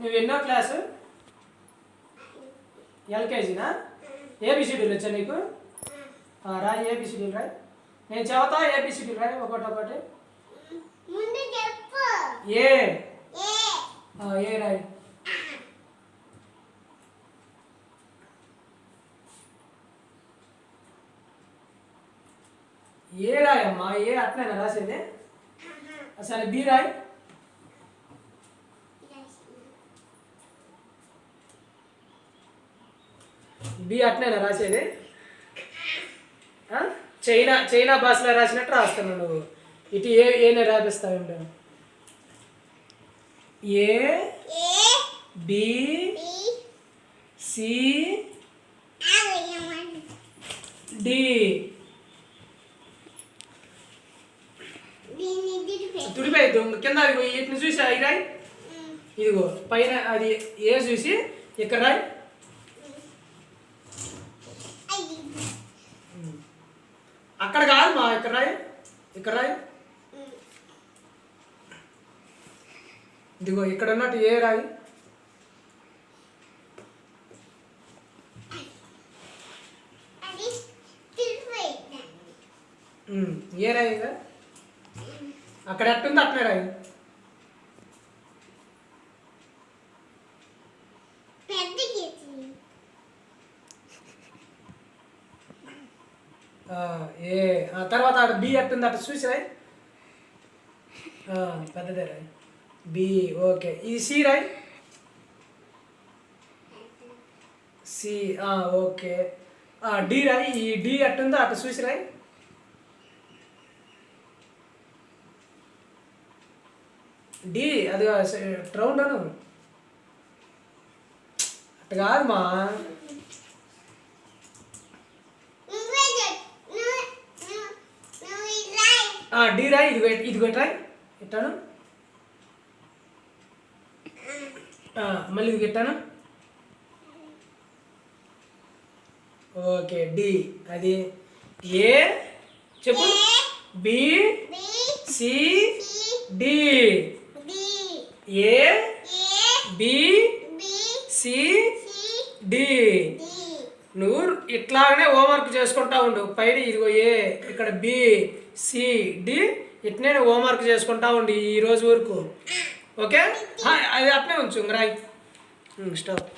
నువ్వు ఎన్నో క్లాసు? ఎల్కేజీనా? ఏబిసిడీలు వచ్చా నీకు? రాయి ఏబిసిడీలు రాయి నేను చెబుతా ఏబిసిడీలు రాయి ఒకటి ఒకటి. ఏ? ఏ. రాయి ఏ రాయి అమ్మా ఏ అట్లనే రాసేది? సరే బి రాయి. బి అట్లనే రాసేది? చైనా చైనా భాషలో రాసినట్టు రాస్తున్నావు నువ్వు. ఇటు ఏ ఏనే రాపిస్తావు ఏంటో? A B C D. దీన్ని దిడిపే తుడిపోయి కింద వీటిని చూసి అవి రాయి. ఇదిగో పైన అది ఏ చూసి ఇక్కడ రాయి. అక్కడ కాదు మా ఇక్కడ రాయి. ఇక్కడ రాయి. ఇదిగో ఇక్కడ ఉన్నట్టు ఏ రాయి? ఏ రాయి? అక్కడ ఎట్టుంది అట్లే రాయి? ఏ తర్వాత ఆడ బి ఎట్టుంది అటు చూసిరాయి పెద్దదే రాయి. B okay. ఈ సి రాయి? C okay. డి రాయి. ఈ డి ఎట్టుందో అటు చూసి రాయి. డి అది రౌండ్ అను. అట్ట కాదు మా నువ్వే చెప్పు నువ్వు నువ్వు నువ్వు రాయి ఆ, డి రాయి ఇది ఇది పెట్టరాయి పెట్టాను మళ్ళీ ఇది పెట్టాను ఓకే డి. అది ఏ? చెప్పు. B C D. A? B C D. నువ్వు ఇట్లాగనే హోంవర్క్ చేసుకుంటా ఉండు. పైన ఇదిగో ఏ ఇక్కడ బి సి డి ఇట్నే హోంవర్క్ చేసుకుంటా ఉండు ఈ రోజు వరకు. ఓకే? అది. అట్నే ఉంచు రాయి. స్టాప్